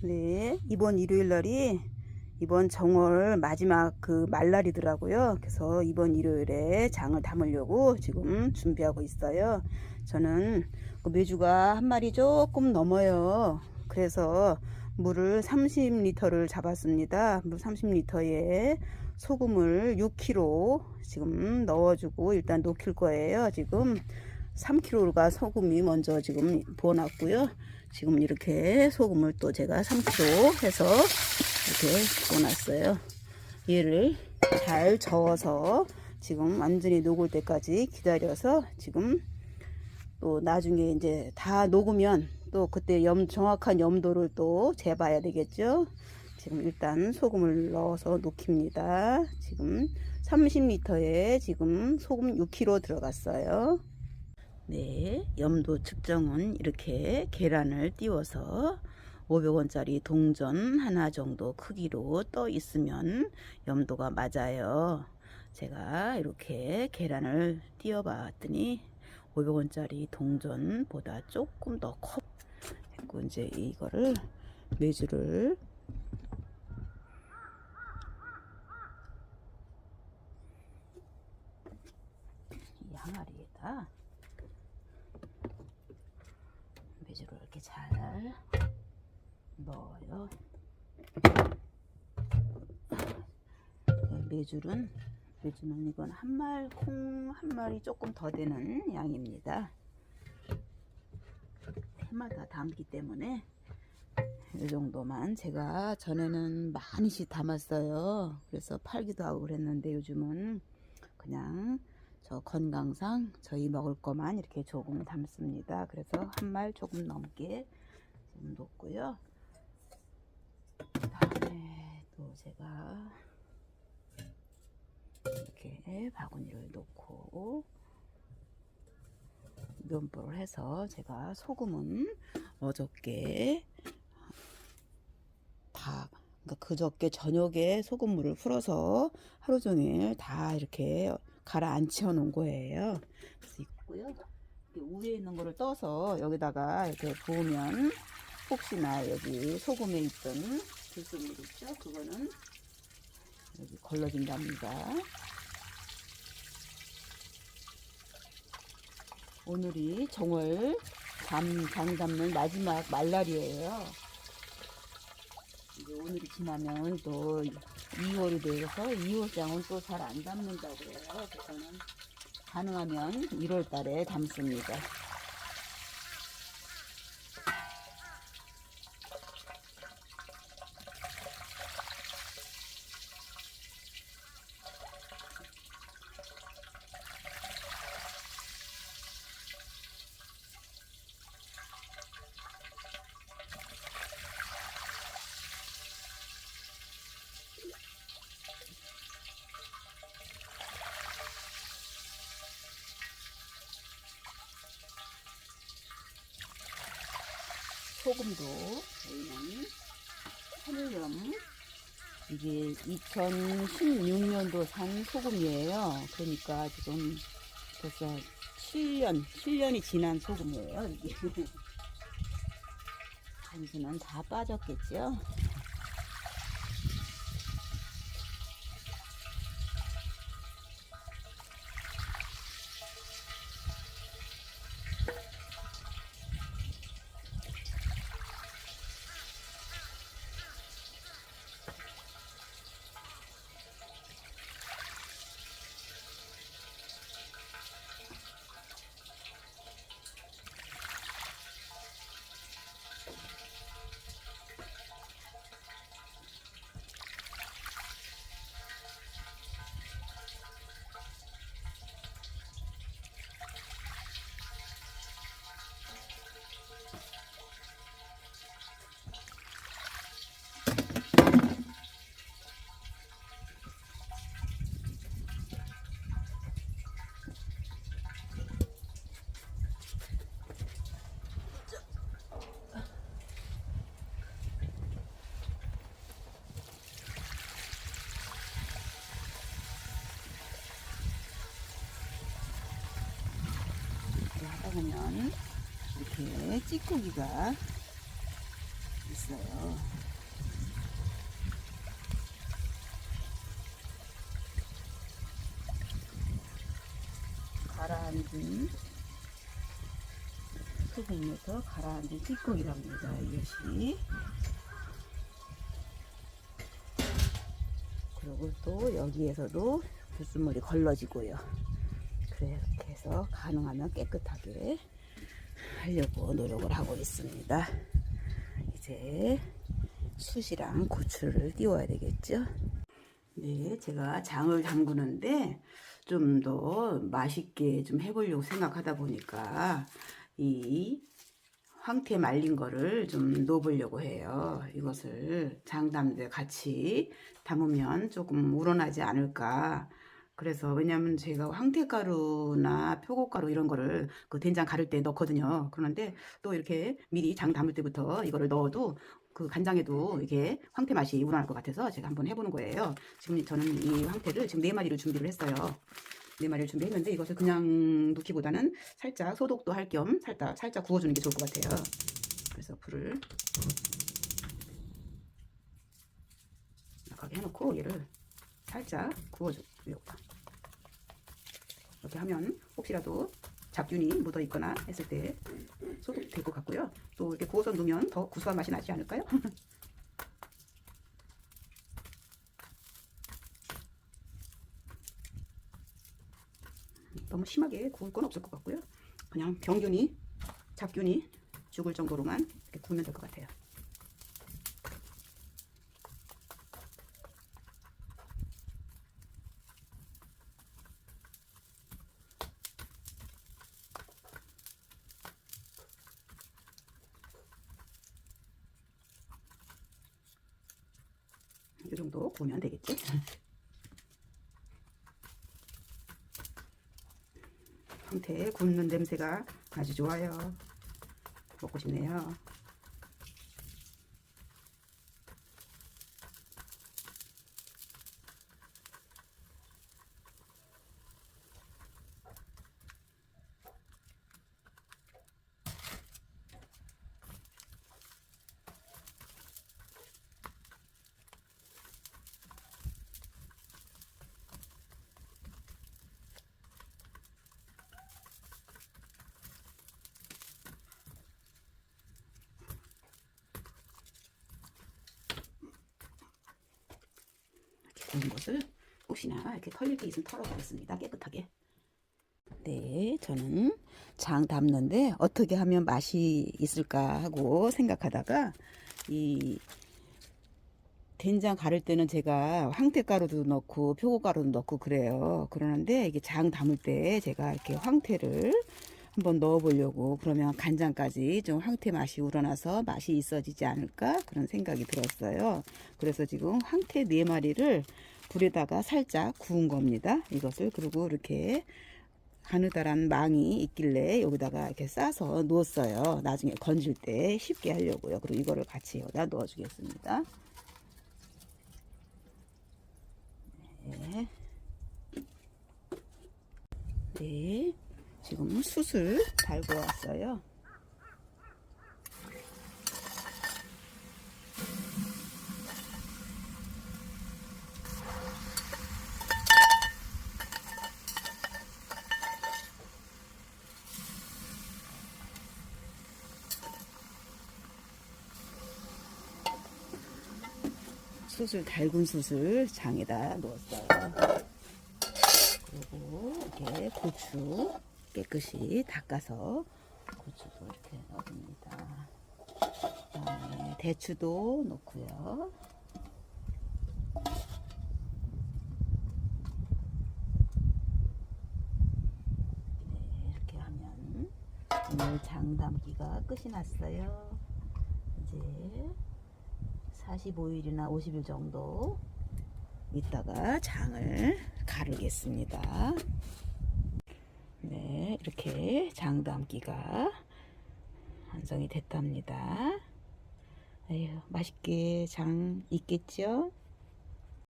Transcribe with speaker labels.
Speaker 1: 네, 이번 일요일 날이 이번 정월 마지막 그 말날이더라고요. 그래서 이번 일요일에 장을 담으려고 지금 준비하고 있어요. 저는 그 메주가 한 마리 조금 넘어요. 그래서 물을 30리터를 잡았습니다. 물 30리터에 소금을 6kg 지금 넣어주고 일단 녹일 거예요. 지금 3kg가 소금이 먼저 지금 부어놨고요. 지금 이렇게 소금을 또 제가 3kg 해서 이렇게 부어놨어요. 얘를 잘 저어서 지금 완전히 녹을 때까지 기다려서 지금 또 나중에 이제 다 녹으면 또 그때 염, 정확한 염도를 또 재봐야 되겠죠. 지금 일단 소금을 넣어서 녹입니다. 지금 30리터에 지금 소금 6kg 들어갔어요. 네, 염도 측정은 이렇게 계란을 띄워서 500원짜리 동전 하나 정도 크기로 떠 있으면 염도가 맞아요. 제가 이렇게 계란을 띄워 봤더니 500원짜리 동전보다 조금 더 커. 했고 이제 이거를 메주를 이 항아리에다 메주를 이렇게 잘 넣어요. 메주는 메주는 이건 한말 콩 한 마리 조금 더 되는 양입니다. 해마다 담기 때문에 이 정도만 제가 전에는 많이씩 담았어요. 그래서 팔기도 하고 그랬는데 요즘은 그냥 저 건강상 저희 먹을 거만 이렇게 조금 담습니다. 그래서 한 말 조금 넘게 좀 놓고요. 다음에 또 제가 이렇게 바구니를 놓고 면보를 해서 제가 소금은 어저께 다 그러니까 그저께 저녁에 소금물을 풀어서 하루 종일 다 이렇게 가라앉혀 놓은 거예요. 그래서 있고요. 위에 있는 거를 떠서 여기다가 이렇게 부으면 혹시나 여기 소금에 있던 들소물 있죠? 그거는 여기 걸러진답니다. 오늘이 정월 잠, 장 잡는 마지막 말날이에요. 이제 오늘이 지나면 또 2월이 되어서 2월장은 또 잘 안 담는다고 그래요. 그래서는 가능하면 1월 달에 담습니다. 소금도 저희는 천일염 이게 2016년도 산 소금이에요. 그러니까 지금 벌써 7년, 7년이 지난 소금이에요. 이게 간수는 다 빠졌겠죠. 하다 보면 이렇게 찌꺼기가 있어요. 가라앉은 소금에서 가라앉은 찌꺼기랍니다. 이것이. 그리고 또 여기에서도 불순물이 걸러지고요. 그렇 게 해서 가능하면 깨끗하게 하려고 노력을 하고 있습니다. 이제 숯이랑 고추를 띄워야 되겠죠? 네, 제가 장을 담그는데 좀 더 맛있게 좀 해보려고 생각하다 보니까 이 황태 말린 거를 좀 넣어보려고 해요. 이것을 장담대 같이 담으면 조금 우러나지 않을까. 그래서 왜냐면 제가 황태가루나 표고가루 이런 거를 그 된장 가를 때 넣거든요. 그런데 또 이렇게 미리 장 담을 때부터 이거를 넣어도 그 간장에도 이게 황태 맛이 우러날 것 같아서 제가 한번 해보는 거예요. 지금 저는 이 황태를 지금 네 마리를 준비를 했어요. 네 마리를 준비했는데 이것을 그냥 넣기보다는 살짝 소독도 할 겸 살짝 살짝 구워주는 게 좋을 것 같아요. 그래서 불을 약하게 해놓고 얘를 살짝 구워주 려고. 이렇게 하면 혹시라도 잡균이 묻어 있거나 했을 때 소독 될 것 같고요. 또 이렇게 구워서 넣으면 더 구수한 맛이 나지 않을까요? 너무 심하게 구울 건 없을 것 같고요. 그냥 병균이 잡균이 죽을 정도로만 이렇게 구우면 될 것 같아요. 이 정도 구우면 되겠지? 황태 굽는 냄새가 아주 좋아요. 먹고 싶네요. 구운 것을 혹시나 이렇게 털릴 게 있으면 털어보겠습니다. 깨끗하게. 네, 저는 장 담는데 어떻게 하면 맛이 있을까 하고 생각하다가 이 된장 가를 때는 제가 황태가루도 넣고 표고가루도 넣고 그래요. 그러는데 이게 장 담을 때 제가 이렇게 황태를 한번 넣어보려고 그러면 간장까지 좀 황태 맛이 우러나서 맛이 있어지지 않을까 그런 생각이 들었어요. 그래서 지금 황태 네 마리를 불에다가 살짝 구운 겁니다. 이것을 그리고 이렇게 가느다란 망이 있길래 여기다가 이렇게 싸서 넣었어요. 나중에 건질 때 쉽게 하려고요. 그리고 이거를 같이 여기다 넣어주겠습니다. 네. 네. 지금 숯을 달고 왔어요. 숯을 달군 숯을 장에다 넣었어요. 그리고 이렇게 고추 깨끗이 닦아서 고추도 이렇게 넣습니다. 그다음에 대추도 넣고요. 네, 이렇게 하면 오늘 장 담기가 끝이 났어요. 이제 45일이나 50일 정도 있다가 장을 가르겠습니다. 네, 이렇게 장 담기가 완성이 됐답니다. 에휴, 맛있게 장 익겠죠?